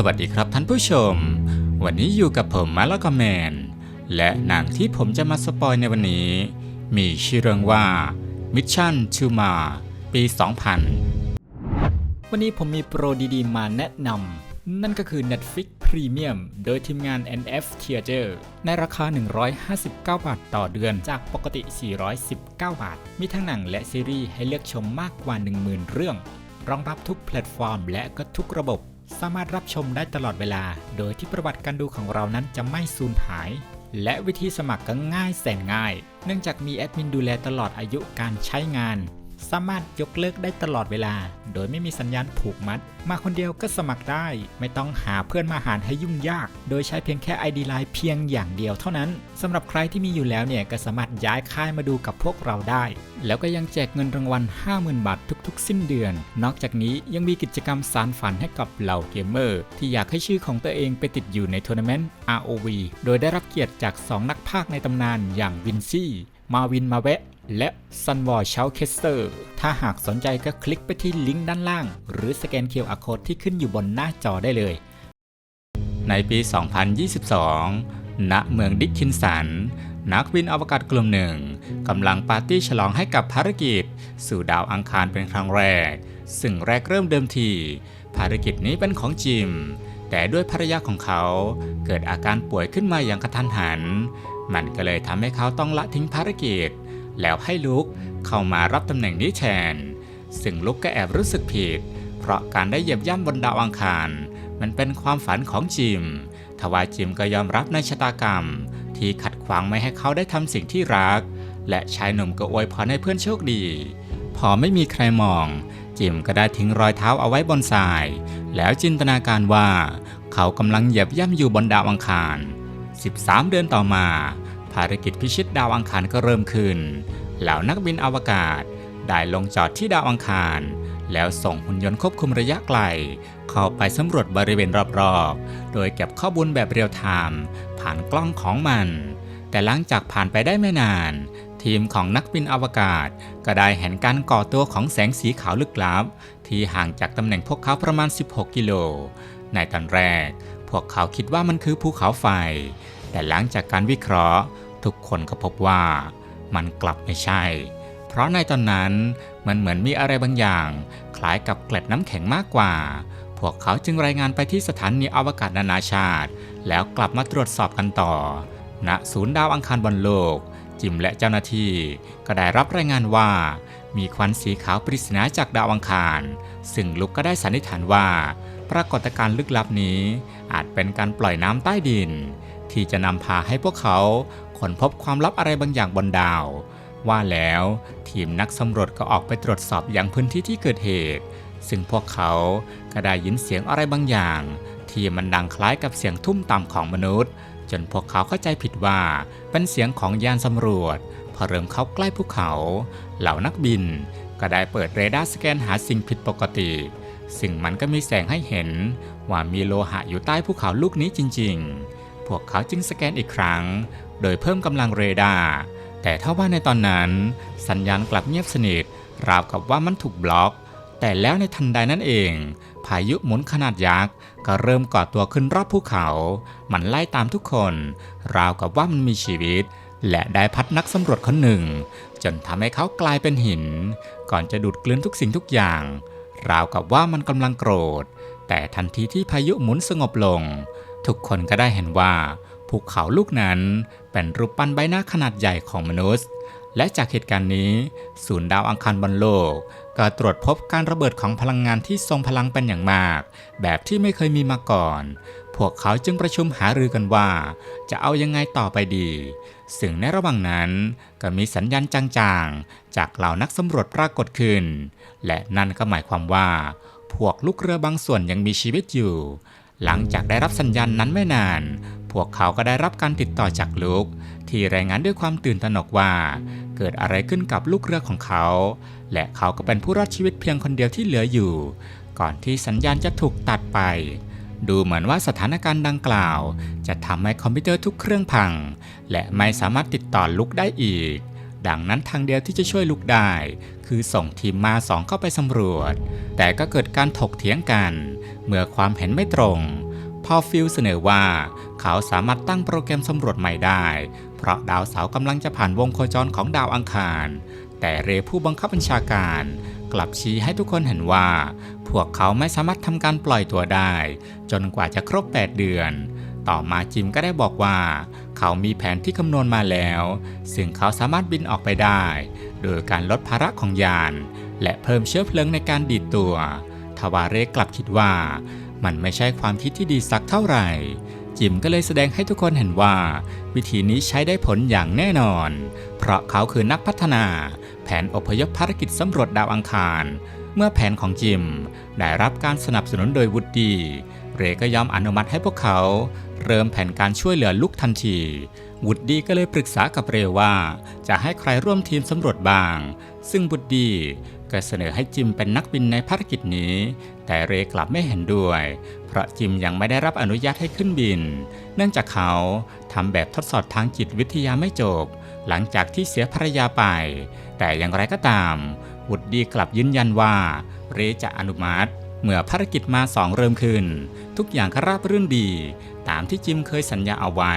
สวัสดีครับท่านผู้ชม วันนี้อยู่กับผมมาล้วก็แมน และหนังที่ผมจะมาสปอยในวันนี้ มีชื่อเรื่องว่า Mission to Mars ปี 2000 วันนี้ผมมีโปรดีๆ มาแนะนำนั่นก็คือ Netflix Premium โดยทีมงาน NF Theater ในราคา 159 บาทต่อเดือนจากปกติ 419 บาท มีทั้งหนังและซีรีส์ให้เลือกชมมากกว่า 10,000 เรื่อง รองรับทุกแพลตฟอร์มและก็ทุกระบบ สามารถรับชมได้ตลอดเวลา โดยที่ประวัติการดูของเรานั้นจะไม่สูญหาย และวิธีสมัครก็ง่ายแสนง่าย เนื่องจากมีแอดมินดูแลตลอดอายุการใช้งาน สามารถยกเลิกได้ตลอดเวลา โดยไม่มีสัญญาณผูกมัด มาคนเดียวก็สมัครได้ ไม่ต้องหาเพื่อนมาหารให้ยุ่งยาก โดยใช้เพียงแค่ ID Line เพียงอย่างเดียวเท่านั้นสำหรับใครที่มีอยู่แล้วเนี่ยก็สามารถย้ายค่ายมาดูกับพวกเราได้ แล้วก็ยังแจกเงินรางวัล 50,000 บาททุกๆ สิ้นเดือน นอกจากนี้ยังมีกิจกรรมสารฝันให้กับเหล่าเกมเมอร์ ที่อยากให้ชื่อของตัวเองไปติดอยู่ในทัวร์นาเมนต์ ROV โดยได้รับเกียรติจาก 2 นักพากในตำนานอย่างวินซี่ มาวินมาเวะ และซันวอร์เชลเคสเตอร์ถ้าหากสนใจก็คลิกไปที่ลิงก์ด้านล่าง หรือสแกน QR Code ที่ขึ้นอยู่บนหน้าจอได้เลย ในปี 2022 ณ เมืองดิกคินสัน นักบินอวกาศกลุ่มหนึ่งกำลังปาร์ตี้ฉลองให้กับภารกิจ สู่ดาวอังคารเป็นครั้งแรก ซึ่งแรกเริ่มเดิมที ภารกิจนี้เป็นของจิม แต่ด้วยภรรยาของเขา เกิดอาการป่วยขึ้นมาอย่างกระทันหัน มันก็เลยทำให้เขาต้องละทิ้งภารกิจ แล้วให้ลุกเข้ามารับตำแหน่งนี้แทน ซึ่งลุกก็แอบรู้สึกผิด เพราะการได้เหยียบย่ำบนดาวอังคาร มันเป็นความฝันของจิม ทว่าจิมก็ยอมรับในชะตากรรม ที่ขัดขวางไม่ให้เขาได้ทำสิ่งที่รัก และชายหนุ่มก็อวยพรให้เพื่อนโชคดี พอไม่มีใครมอง จิมก็ได้ทิ้งรอยเท้าเอาไว้บนทราย แล้วจินตนาการว่า เขากำลังเหยียบย่ำอยู่บนดาวอังคาร 13 เดือนต่อมา ภารกิจพิชิตดาวอังคารก็เริ่มขึ้น เหล่านักบินอวกาศได้ลงจอดที่ดาวอังคาร แล้วส่งหุ่นยนต์ควบคุมระยะไกล เข้าไปสำรวจบริเวณรอบๆ โดยเก็บข้อมูลแบบเรียลไทม์ผ่านกล้องของมัน แต่หลังจากผ่านไปได้ไม่นาน ทีมของนักบินอวกาศ ก็ได้เห็นการก่อตัวของแสงสีขาวลึกลับ ที่ห่างจากตำแหน่งพวกเขาประมาณ 16 กิโล ในตอนแรก พวกเขาคิดว่ามันคือภูเขาไฟ แต่หลังจากการวิเคราะห์ ทุกคนก็พบว่ามันกลับไม่ใช่ เพราะในตอนนั้นมันเหมือนมีอะไรบางอย่าง คล้ายกับเกล็ดน้ำแข็งมากกว่า พวกเขาจึงรายงานไปที่สถานีอวกาศนานาชาติ แล้วกลับมาตรวจสอบกันต่อ ณ ศูนย์ดาวอังคารบนโลก จิมและเจ้าหน้าที่ ก็ได้รับรายงานว่า มีควันสีขาวปริศนาจากดาวอังคาร ซึ่งลุกก็ได้สันนิษฐานว่า ปรากฏการณ์ลึกลับนี้ อาจเป็นการปล่อยน้ำใต้ดิน ที่จะนำพาให้พวกเขาค้นพบความลับอะไรบางอย่างบนดาว ว่าแล้วทีมนักสำรวจก็ออกไปตรวจสอบอย่างพื้นที่ที่เกิดเหตุ ซึ่งพวกเขาก็ได้ยินเสียงอะไรบางอย่าง ที่มันดังคล้ายกับเสียงทุ่มต่ำของมนุษย์ จนพวกเขาเข้าใจผิดว่าเป็นเสียงของยานสำรวจ พอเริ่มเข้าใกล้ภูเขา เหล่านักบินก็ได้เปิดเรดาร์สแกนหาสิ่งผิดปกติ ซึ่งมันก็มีแสงให้เห็นว่ามีโลหะอยู่ใต้ภูเขาลูกนี้จริงๆ พวกเขาจึงสแกนอีกครั้ง โดยเพิ่มกำลังเรดาร์ แต่ถ้าว่าในตอนนั้น สัญญาณกลับเงียบสนิท ราวกับว่ามันถูกบล็อก แต่แล้วในทันใดนั่นเอง พายุหมุนขนาดยักษ์ก็เริ่มก่อตัวขึ้นรอบภูเขา มันไล่ตามทุกคน ราวกับว่ามันมีชีวิต และได้พัดนักสำรวจคนหนึ่ง จนทำให้เขากลายเป็นหิน ก่อนจะดูดกลืนทุกสิ่งทุกอย่าง ราวกับว่ามันกำลังโกรธ แต่ทันทีที่พายุหมุนสงบลง ทุกคนก็ได้เห็นว่าภูเขาลูกนั้นเป็นรูปปั้นใบหน้าขนาดใหญ่ของมนุษย์ และจากเหตุการณ์นี้ ศูนย์ดาวอังคารบนโลก ก็ตรวจพบการระเบิดของพลังงานที่ทรงพลังเป็นอย่างมาก แบบที่ไม่เคยมีมาก่อน พวกเขาจึงประชุมหารือกันว่า จะเอายังไงต่อไปดี ซึ่งในระหว่างนั้นก็มีสัญญาณจางๆ จากเหล่านักสำรวจปรากฏขึ้น และนั่นก็หมายความว่า พวกลูกเรือบางส่วนยังมีชีวิตอยู่ หลังจากได้รับสัญญาณนั้นไม่นาน พวกเขาก็ได้รับการติดต่อจากลูก ที่รายงานด้วยความตื่นตระหนกว่า เกิดอะไรขึ้นกับลูกเรือของเขา และเขาก็เป็นผู้รอดชีวิตเพียงคนเดียวที่เหลืออยู่ ก่อนที่สัญญาณจะถูกตัดไป ดูเหมือนว่าสถานการณ์ดังกล่าว จะทำให้คอมพิวเตอร์ทุกเครื่องพัง และไม่สามารถติดต่อลุกได้อีก ดังนั้นทางเดียวที่จะช่วยลุกได้ คือส่งทีมมาสองเข้าไปสำรวจ แต่ก็เกิดการถกเถียงกัน เมื่อความเห็นไม่ตรง พอฟิลเสนอว่า เขาสามารถตั้งโปรแกรมสำรวจใหม่ได้ เพราะดาวเสาร์กำลังจะผ่านวงโคจรของดาวอังคาร แต่เรผู้บังคับบัญชาการกลับชี้ให้ทุกคนเห็นว่า พวกเขาไม่สามารถทำการปล่อยตัวได้ จนกว่าจะครบ 8 เดือน ต่อมาจิมก็ได้บอกว่า เขามีแผนที่คำนวณมาแล้ว ซึ่งเขาสามารถบินออกไปได้ โดยการลดภาระของยาน และเพิ่มเชื้อเพลิงในการดีดตัว ทวาเรกลับคิดว่า มันไม่ใช่ความคิดที่ดีสักเท่าไหร่ จิมก็เลยแสดงให้ทุกคนเห็นว่า วิธีนี้ใช้ได้ผลอย่างแน่นอน เพราะเขาคือนักพัฒนา แผนอพยพภารกิจสำรวจดาวอังคาร เมื่อแผนของจิมได้รับการสนับสนุนโดยวูดดี้เรก็ยอมอนุมัติให้พวกเขา เริ่มแผนการช่วยเหลือลุกทันทีวูดดี้ก็เลยปรึกษากับเรว่า จะให้ใครร่วมทีมสำรวจบ้าง ซึ่งวูดดี้ก็เสนอให้จิมเป็นนักบินในภารกิจนี้ แต่เรกลับไม่เห็นด้วย เพราะจิมยังไม่ได้รับอนุญาตให้ขึ้นบิน เนื่องจากเขาทำแบบทดสอบทางจิตวิทยาไม่จบ หลังจากที่เสียภรรยาไป แต่อย่างไรก็ตาม วูดดี้กลับยืนยันว่า เรจะอนุมัติ เมื่อภารกิจมาสองเริ่มขึ้น ทุกอย่างก็ราบรื่นดี ตามที่จิมเคยสัญญาเอาไว้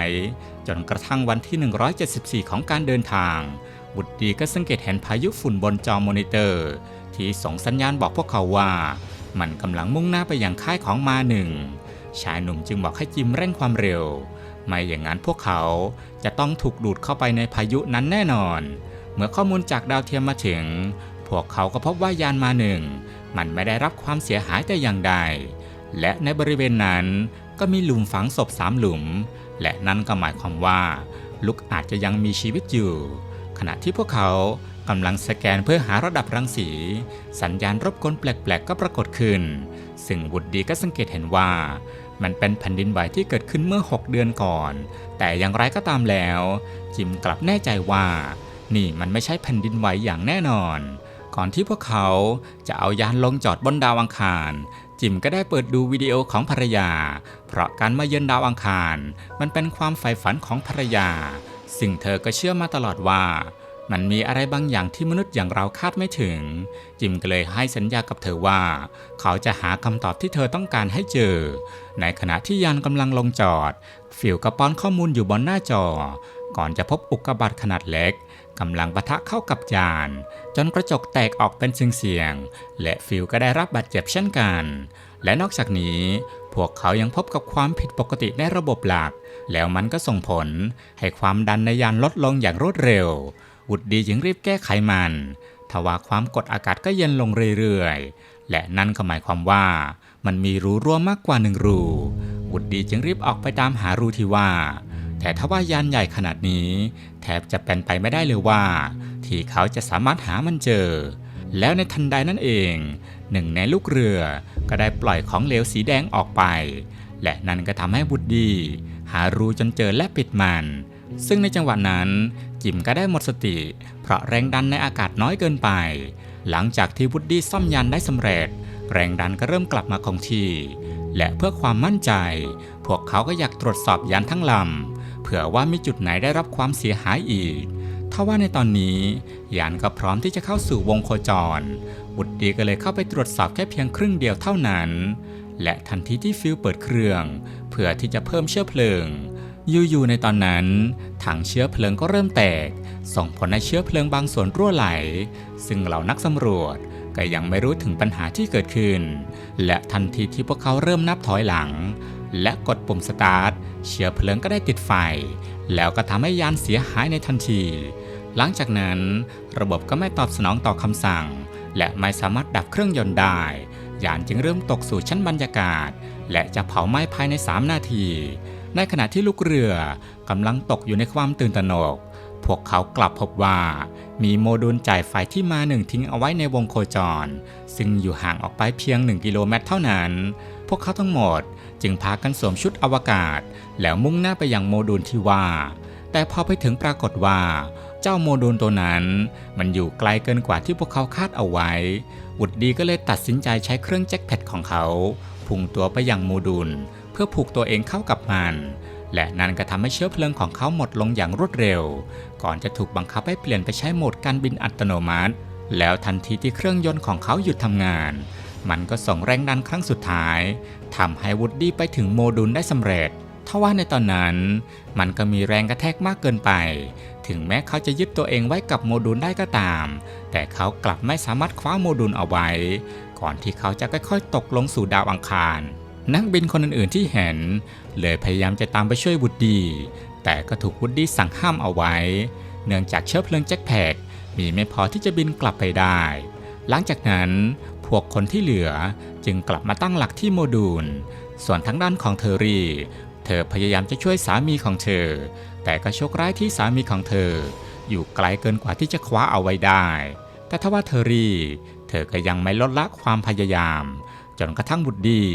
จนกระทั่งวันที่ 174 ของการเดินทางบุตรดีก็สังเกตเห็นพายุฝุ่นบนจอมอนิเตอร์ ที่ส่งสัญญาณบอกพวกเขาว่า มันกำลังมุ่งหน้าไปยังค่ายของมาหนึ่งชายหนุ่มจึงบอกให้จิมเร่งความเร็ว ไม่อย่างนั้นพวกเขาจะต้องถูกดูดเข้าไปในพายุนั้นแน่นอน เมื่อข้อมูลจากดาวเทียมมาถึง พวกเขาก็พบว่ายานมาหนึ่ง มันไม่ได้รับความเสียหายแต่อย่างใด และในบริเวณนั้นก็มีหลุมฝังศพสามหลุม และนั่นก็หมายความว่า ลุกอาจจะยังมีชีวิตอยู่ ขณะที่พวกเขากำลังสแกนเพื่อหาระดับรังสี สัญญาณรบกวนแปลก ๆ ก็ปรากฏขึ้น ซึ่งวุดดีก็สังเกตเห็นว่า มันเป็นแผ่นดินไหวที่เกิดขึ้นเมื่อ 6 เดือนก่อน แต่อย่างไรก็ตามแล้ว จิมกลับแน่ใจว่า นี่มันไม่ใช่แผ่นดินไหวอย่างแน่นอน ก่อนที่พวกเขาจะเอายานลงจอดบนดาวอังคาร จิมก็ได้เปิดดูวิดีโอของภรรยา เพราะการมาเยือนดาวอังคาร มันเป็นความใฝ่ฝันของภรรยา ซึ่งเธอก็เชื่อมาตลอดว่า มันมีอะไรบางอย่างที่มนุษย์อย่างเราคาดไม่ถึง จิมก็เลยให้สัญญากับเธอว่า เขาจะหาคำตอบที่เธอต้องการให้เจอ ในขณะที่ยานกำลังลงจอด ฟิลกระป้อนข้อมูลอยู่บนหน้าจอ ก่อนจะพบอุกกาบาตขนาดเล็ก กำลังปะทะเข้ากับยาน จนกระจกแตกออกเป็นเสียงๆและฟิลก็ได้รับบาดเจ็บเช่นกัน และนอกจากนี้ พวกเขายังพบกับความผิดปกติในระบบหลัก แล้วมันก็ส่งผลให้ความดันในยานลดลงอย่างรวดเร็ววุดดีจึงรีบแก้ไขมันทว่าความกดอากาศก็เย็นลงเรื่อยๆ และนั่นก็หมายความว่า มันมีรูรั่วมากกว่าหนึ่งรูวุดดีจึงรีบออกไปตามหารูที่ว่า แต่ถ้าว่ายานใหญ่ขนาดนี้ แทบจะเป็นไปไม่ได้เลยว่า ที่เขาจะสามารถหามันเจอ แล้วในทันใดนั่นเอง หนึ่งในลูกเรือก็ได้ปล่อยของเหลวสีแดงออกไป และนั่นก็ทำให้บุดดี้หารูจนเจอและปิดมัน ซึ่งในจังหวะนั้นจิมก็ได้หมดสติ เพราะแรงดันในอากาศน้อยเกินไป หลังจากที่วุดดี้ซ่อมยานได้สำเร็จ แรงดันก็เริ่มกลับมาคงที่ และเพื่อความมั่นใจ พวกเขาก็อยากตรวจสอบยานทั้งลำเผื่อว่ามีจุดไหนได้รับความเสียหายอีกทว่าในตอนนี้ยานก็พร้อมที่จะเข้าสู่วงโคจรวุดดี้ก็เลยเข้าไปตรวจสอบแค่เพียงครึ่งเดียวเท่านั้น และทันทีที่ฟิลเปิดเครื่อง เพื่อที่จะเพิ่มเชื้อเพลิง อยู่ๆในตอนนั้น ถังเชื้อเพลิงก็เริ่มแตก ส่งผลให้เชื้อเพลิงบางส่วนรั่วไหล ซึ่งเหล่านักสำรวจก็ยังไม่รู้ถึงปัญหาที่เกิดขึ้น และทันทีที่พวกเขาเริ่มนับถอยหลัง และกดปุ่มสตาร์ทเชื้อเพลิงก็ได้ติดไฟ แล้วก็ทำให้ยานเสียหายในทันที หลังจากนั้น ระบบก็ไม่ตอบสนองต่อคำสั่ง และไม่สามารถดับเครื่องยนต์ได้ ยานจึงเริ่มตกสู่ชั้นบรรยากาศ และจะเผาไหม้ภายใน 3 นาที ในขณะที่ลูกเรือกำลังตกอยู่ในความตื่นตระหนก พวกเขากลับพบว่า มีโมดูลจ่ายไฟที่มาหนึ่งทิ้งเอาไว้ในวงโคจร ซึ่งอยู่ห่างออกไปเพียง 1 กิโลเมตรเท่านั้น พวกเขาทั้งหมด จึงพากันสวมชุดอวกาศ แล้วมุ่งหน้าไปยังโมดูลที่ว่า แต่พอไปถึงปรากฏว่า เจ้าโมดูลตัวนั้น มันอยู่ไกลเกินกว่าที่พวกเขาคาดเอาไว้วุดดีก็เลยตัดสินใจใช้เครื่องแจ็คแพดของเขา พุ่งตัวไปยังโมดูล เพื่อผูกตัวเองเข้ากับมัน และนั่นก็ทำให้เชื้อเพลิงของเขาหมดลงอย่างรวดเร็ว ก่อนจะถูกบังคับให้เปลี่ยนไปใช้โหมดการบินอัตโนมัติ แล้วทันทีที่เครื่องยนต์ของเขาหยุดทำงาน มันก็ส่งแรงดันครั้งสุดท้ายทำให้วูดดี้ไปถึงโมดูลได้สำเร็จทว่าในตอนนั้น มันก็มีแรงกระแทกมากเกินไป ถึงแม้เขาจะยึดตัวเองไว้กับโมดูลได้ก็ตาม แต่เขากลับไม่สามารถคว้าโมดูลเอาไว้ ก่อนที่เขาจะค่อยๆ ตกลงสู่ดาวอังคาร นักบินคนอื่นๆที่เห็น เลยพยายามจะตามไปช่วยวูดดี้แต่ก็ถูกวูดดี้สั่งห้ามเอาไว้ เนื่องจากเชื้อเพลิงแจ็คแพคมีไม่พอที่จะบินกลับไปได้ หลังจากนั้น พวกคนที่เหลือจึงกลับมาตั้งหลักที่โมดูล ส่วนทางด้านของเทอรี่ เธอพยายามจะช่วยสามีของเธอ แต่ก็โชคร้ายที่สามีของเธอ อยู่ไกลเกินกว่าที่จะคว้าเอาไว้ได้ แต่ทว่าเทอรี่ เธอก็ยังไม่ลดละความพยายาม จนกระทั่งบุดดี้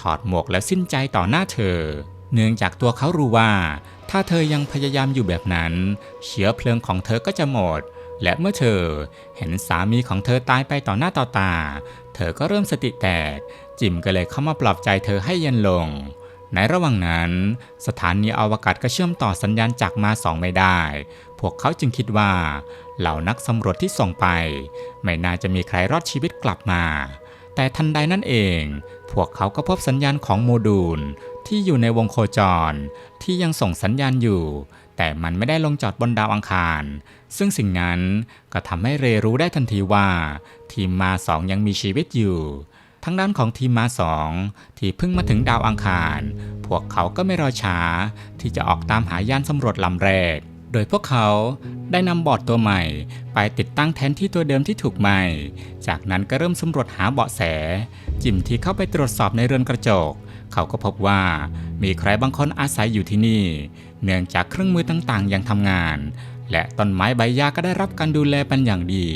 ถอดหมวกและสิ้นใจต่อหน้าเธอ เนื่องจากตัวเขารู้ว่า ถ้าเธอยังพยายามอยู่แบบนั้น เชื้อเพลิงของเธอก็จะหมด และเมื่อเธอเห็นสามีของเธอตายไปต่อหน้าต่อตา เธอก็เริ่มสติแตก จิมก็เลยเข้ามาปลอบใจเธอให้เย็นลง ในระหว่างนั้น สถานีอวกาศก็เชื่อมต่อสัญญาณจากมาสองไม่ได้ พวกเขาจึงคิดว่า เหล่านักสำรวจที่ส่งไป ไม่น่าจะมีใครรอดชีวิตกลับมา แต่ทันใดนั่นเอง พวกเขาก็พบสัญญาณของโมดูลที่อยู่ในวงโคจรที่ยังส่งสัญญาณอยู่ แต่มันไม่ได้ลงจอดบนดาวอังคาร ซึ่งสิ่งนั้นก็ทำให้เรรู้ได้ทันทีว่า ทีมมาสองยังมีชีวิตอยู่ ทั้งด้านของทีมมาสองที่เพิ่งมาถึงดาวอังคาร พวกเขาก็ไม่รอช้า ที่จะออกตามหายานสำรวจลำแรก โดยพวกเขาได้นำบอร์ดตัวใหม่ ไปติดตั้งแทนที่ตัวเดิมที่ถูกไหม้จากนั้นก็เริ่มสำรวจหาเบาะแส จิมที่เข้าไปตรวจสอบในเรือนกระจก เขาก็พบว่ามีใครบางคนอาศัยอยู่ที่นี่ เนื่องจากเครื่องมือต่างๆ ยังทำงาน และต้นไม้ใบหญ้าก็ได้รับการดูแลเป็นอย่างดี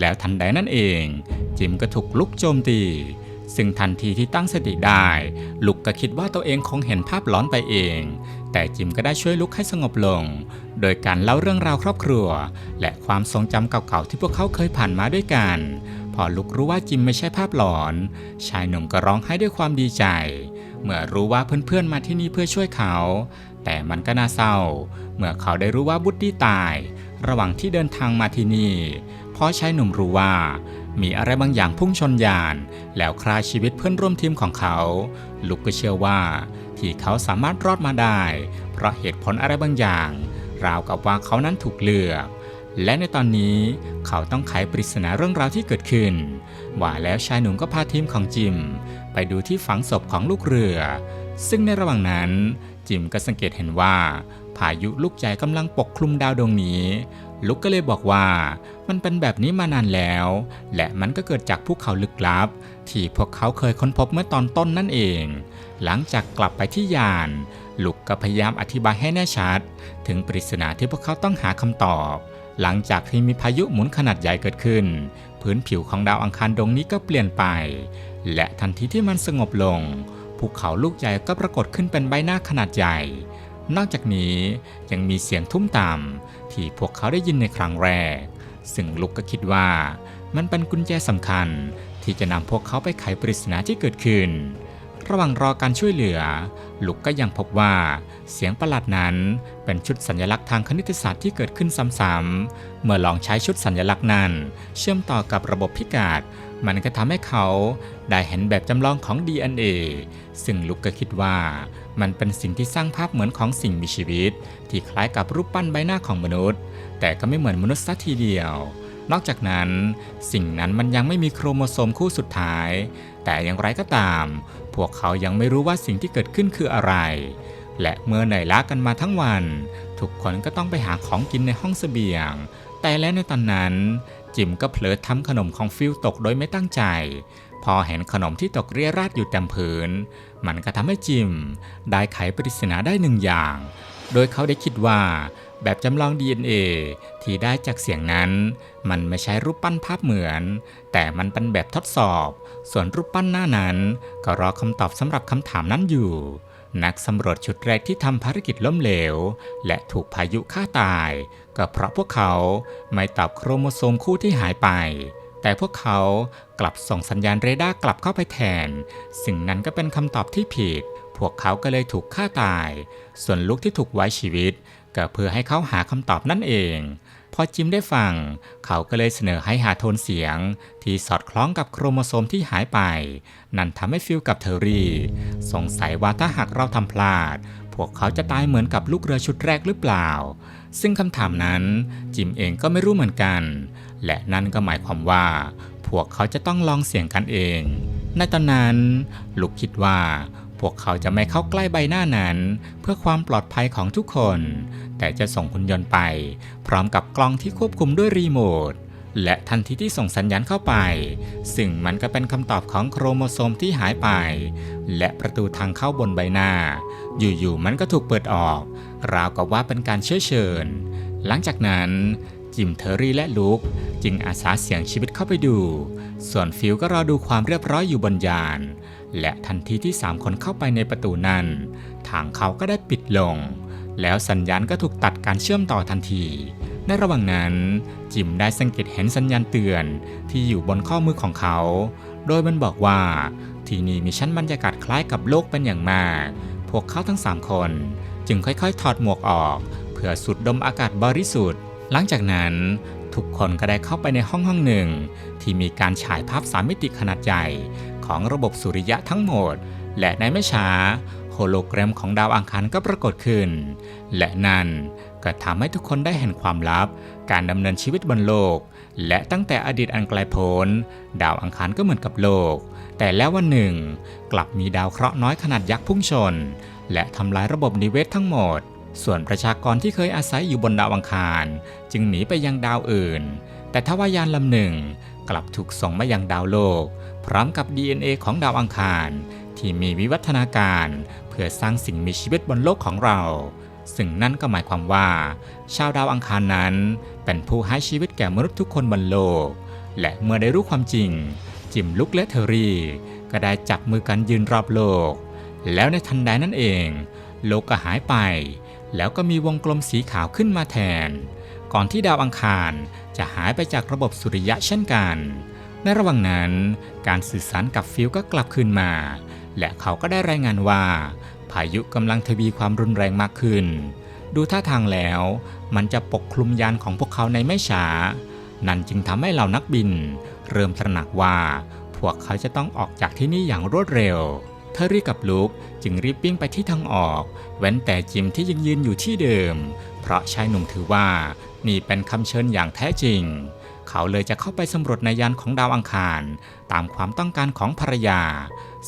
แล้วทันใดนั่นเอง จิมก็ถูกลุกโจมตี ซึ่งทันทีที่ตั้งสติได้ ลุกก็คิดว่าตัวเองคงเห็นภาพหลอนไปเอง แต่จิมก็ได้ช่วยลุกให้สงบลง โดยการเล่าเรื่องราวครอบครัว และความทรงจำเก่าๆที่พวกเขาเคยผ่านมาด้วยกันพอลุกรู้ว่าจิมไม่ใช่ภาพหลอน ชายหนุ่มก็ร้องไห้ด้วยความดีใจ เมื่อรู้ว่าเพื่อนๆมาที่นี่เพื่อช่วยเขา แต่มันก็น่าเศร้า เมื่อเขาได้รู้ว่าบุตตี้ตาย ระหว่างที่เดินทางมาที่นี่เพราะชายหนุ่มรู้ว่า มีอะไรบางอย่างพุ่งชนยาน แล้วฆ่าชีวิตเพื่อนร่วมทีมของเขา ลุกก็เชื่อว่า ที่เขาสามารถรอดมาได้ เพราะเหตุผลอะไรบางอย่าง ราวกับว่าเขานั้นถูกเลือกและในตอนนี้เขาต้องไขปริศนาเรื่องราวที่เกิดขึ้น ว่าแล้วชายหนุ่มก็พาทีมของจิม ไปดูที่ฝังศพของลูกเรือ ซึ่งในระหว่างนั้น จิมก็สังเกตเห็นว่า พายุลูกใหญ่กำลังปกคลุมดาวดวงนี้ ลุกก็เลยบอกว่า มันเป็นแบบนี้มานานแล้ว และมันก็เกิดจากภูเขาลึกลับ ที่พวกเขาเคยค้นพบเมื่อตอนต้นนั่นเอง หลังจากกลับไปที่ยานลุกก็พยายามอธิบายให้แน่ชัด ถึงปริศนาที่พวกเขาต้องหาคำตอบ หลังจากที่มีพายุหมุนขนาดใหญ่เกิดขึ้น พื้นผิวของดาวอังคารดวงนี้ก็เปลี่ยนไป และทันทีที่มันสงบลง ภูเขาลูกใหญ่ก็ปรากฏขึ้นเป็นใบหน้าขนาดใหญ่ นอกจากนี้ยังมีเสียงทุ่มต่ำที่พวกเขาได้ยินในครั้งแรก ซึ่งลุกก็คิดว่า มันเป็นกุญแจสำคัญที่จะนำพวกเขาไปไขปริศนาที่เกิดขึ้น ระหว่างรอการช่วยเหลือ ลุกก็ยังพบว่าเสียงประหลาดนั้นเป็นชุดสัญลักษณ์ทางคณิตศาสตร์ที่เกิดขึ้นซ้ำๆเมื่อลองใช้ชุดสัญลักษณ์นั้น เชื่อมต่อกับระบบพิกาดมันก็ทำให้เขาได้เห็นแบบจำลองของ DNA ซึ่งลุกก็คิดว่ามันเป็นสิ่งที่สร้างภาพเหมือนของสิ่งมีชีวิต ที่คล้ายกับรูปปั้นใบหน้าของมนุษย์ แต่ก็ไม่เหมือนมนุษย์ซะทีเดียว นอกจากนั้น สิ่งนั้นมันยังไม่มีโครโมโซมคู่สุดท้าย แต่อย่างไรก็ตาม พวกเขายังไม่รู้ว่าสิ่งที่เกิดขึ้นคืออะไร และเมื่อเหนื่อยล้ากันมาทั้งวัน ทุกคนก็ต้องไปหาของกินในห้องเสบียง แต่และในตอนนั้น จิมก็เผลอทำขนมของฟิลตกโดยไม่ตั้งใจ พอเห็นขนมที่ตกเรียราดอยู่เต็มพื้น มันก็ทำให้จิม ได้ไขปริศนาได้หนึ่งอย่าง โดยเขาได้คิดว่า แบบจำลอง DNA ที่ได้จากเสียงนั้น มันไม่ใช่รูปปั้นภาพเหมือน แต่มันเป็นแบบทดสอบ ส่วนรูปปั้นหน้านั้น ก็รอคำตอบสำหรับคำถามนั้นอยู่ นักสำรวจชุดแรกที่ทำภารกิจล้มเหลว และถูกพายุฆ่าตาย ก็เพราะพวกเขาไม่ตอบโครโมโซมคู่ที่หายไปแต่พวกเขากลับส่งสัญญาณเรดาร์กลับเข้าไปแทน สิ่งนั้นก็เป็นคำตอบที่ผิด พวกเขาก็เลยถูกฆ่าตาย ส่วนลูกที่ถูกไว้ชีวิต ก็เพื่อให้เขาหาคำตอบนั่นเอง พอจิมได้ฟัง เขาก็เลยเสนอให้หาโทนเสียง ที่สอดคล้องกับโครโมโซมที่หายไป นั่นทำให้ฟิลกับเทอรี่ สงสัยว่าถ้าหากเราทำพลาด พวกเขาจะตายเหมือนกับลูกเรือชุดแรกหรือเปล่า ซึ่งคำถามนั้น จิมเองก็ไม่รู้เหมือนกัน และนั่นก็หมายความว่า พวกเขาจะต้องลองเสี่ยงกันเอง ในตอนนั้นลูกคิดว่า พวกเขาจะไม่เข้าใกล้ใบหน้านั้น เพื่อความปลอดภัยของทุกคน แต่จะส่งหุ่นยนต์ไป พร้อมกับกล้องที่ควบคุมด้วยรีโมท และทันทีที่ส่งสัญญาณเข้าไป ซึ่งมันก็เป็นคำตอบของโครโมโซมที่หายไป และประตูทางเข้าบนใบหน้า อยู่ๆมันก็ถูกเปิดออก ราวกับว่าเป็นการเชื้อเชิญ หลังจากนั้นจิมเทอรี่และลุกจึงอาสาเสี่ยงชีวิตเข้าไปดู ส่วนฟิลก็รอดูความเรียบร้อยอยู่บนยาน และทันทีที่สามคนเข้าไปในประตูนั้น ทางเขาก็ได้ปิดลง แล้วสัญญาณก็ถูกตัดการเชื่อมต่อทันที ในระหว่างนั้น จิมได้สังเกตเห็นสัญญาณเตือนที่อยู่บนข้อมือของเขา โดยมันบอกว่าที่นี่มีชั้นบรรยากาศคล้ายกับโลกเป็นอย่างมาก พวกเขาทั้งสามคน จึงค่อยๆ ถอดหมวกออก เพื่อสูดดมอากาศบริสุทธิ์ หลังจากนั้นทุกคนก็ได้เข้าไปในห้องห้องหนึ่ง ที่มีการฉายภาพสามมิติขนาดใหญ่ ของระบบสุริยะทั้งหมด และในไม่ช้าโฮโลแกรมของดาวอังคารก็ปรากฏขึ้น และนั่นก็ทำให้ทุกคนได้เห็นความลับ การดำเนินชีวิตบนโลก และตั้งแต่อดีตอันไกลโพ้นดาวอังคารก็เหมือนกับโลก แต่แล้ววันหนึ่ง กลับมีดาวเคราะห์น้อยขนาดยักษ์พุ่งชน และทำลายระบบนิเวศทั้งหมด ส่วนประชากรที่เคยอาศัยอยู่บนดาวอังคาร จึงหนีไปยังดาวอื่น แต่ทวายานลำหนึ่ง กลับถูกส่งมายังดาวโลก พร้อมกับ DNA ของดาวอังคาร ที่มีวิวัฒนาการ เพื่อสร้างสิ่งมีชีวิตบนโลกของเรา ซึ่งนั่นก็หมายความว่า ชาวดาวอังคารนั้น เป็นผู้ให้ชีวิตแก่มนุษย์ทุกคนบนโลก และเมื่อได้รู้ความจริง จิมลุกและเทอรี่ ก็ได้จับมือกันยืนรอบโลก แล้วในทันใดนั่นเอง โลกก็หายไป แล้วก็มีวงกลมสีขาวขึ้นมาแทน ก่อนที่ดาวอังคารจะหายไปจากระบบสุริยะเช่นกัน ในระหว่างนั้น การสื่อสารกับฟิลก็กลับคืนมา และเขาก็ได้รายงานว่า พายุกำลังทวีความรุนแรงมากขึ้น ดูท่าทางแล้ว มันจะปกคลุมยานของพวกเขาในไม่ช้า นั่นจึงทำให้เหล่านักบิน เริ่มตระหนักว่า พวกเขาจะต้องออกจากที่นี่อย่างรวดเร็วเทอรี่กับลุกจึงรีบวิ่งไปที่ทางออก เว้นแต่จิมที่ยังยืนอยู่ที่เดิม เพราะชายหนุ่มถือว่านี่เป็นคำเชิญอย่างแท้จริง เขาเลยจะเข้าไปสำรวจในยานของดาวอังคาร ตามความต้องการของภรรยา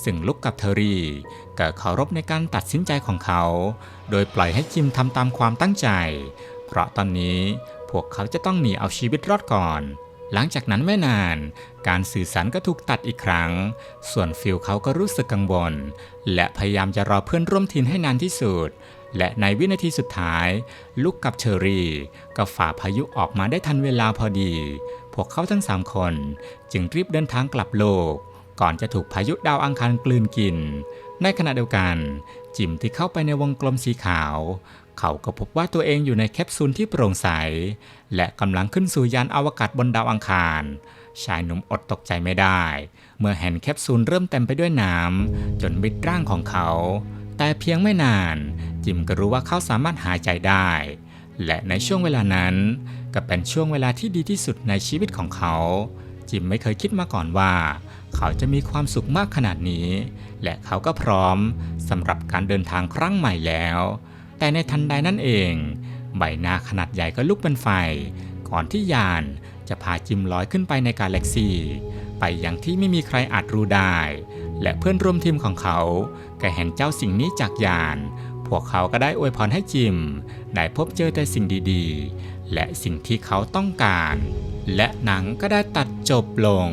ซึ่งลุกกับเทอรี่ก็เคารพในการตัดสินใจของเขา โดยปล่อยให้จิมทำตามความตั้งใจ เพราะตอนนี้พวกเขาจะต้องหนีเอาชีวิตรอดก่อน หลังจากนั้นไม่นาน การสื่อสารก็ถูกตัดอีกครั้ง ส่วนฟิลเขาก็รู้สึกกังวล และพยายามจะรอเพื่อนร่วมทีมให้นานที่สุด และในวินาทีสุดท้าย ลุกกับเชอรี่ก็ฝ่าพายุออกมาได้ทันเวลาพอดี พวกเขาทั้งสามคน จึงรีบเดินทางกลับโลก ก่อนจะถูกพายุดาวอังคารกลืนกิน ในขณะเดียวกัน จิมที่เข้าไปในวงกลมสีขาว เขาก็พบว่าตัวเองอยู่ในแคปซูลที่โปร่งใส และกำลังขึ้นสู่ยานอวกาศบนดาวอังคาร ชายหนุ่มอดตกใจไม่ได้ เมื่อเห็นแคปซูลเริ่มเต็มไปด้วยน้ำจนมิดร่างของเขา แต่เพียงไม่นาน จิมก็รู้ว่าเขาสามารถหายใจได้ และในช่วงเวลานั้น ก็เป็นช่วงเวลาที่ดีที่สุดในชีวิตของเขา จิมไม่เคยคิดมาก่อนว่า เขาจะมีความสุขมากขนาดนี้ และเขาก็พร้อมสำหรับการเดินทางครั้งใหม่แล้ว แต่ในทันใดนั่นเอง ใบหน้าขนาดใหญ่ก็ลุกเป็นไฟ ก่อนที่ยานจะพาจิมลอยขึ้นไปในกาแล็กซี ไปอย่างที่ไม่มีใครอาจรู้ได้ และเพื่อนร่วมทีมของเขาก็เห็นเจ้าสิ่งนี้จากยาน พวกเขาก็ได้อวยพรให้จิม ได้พบเจอแต่สิ่งดีๆ และสิ่งที่เขาต้องการ และหนังก็ได้ตัดจบลง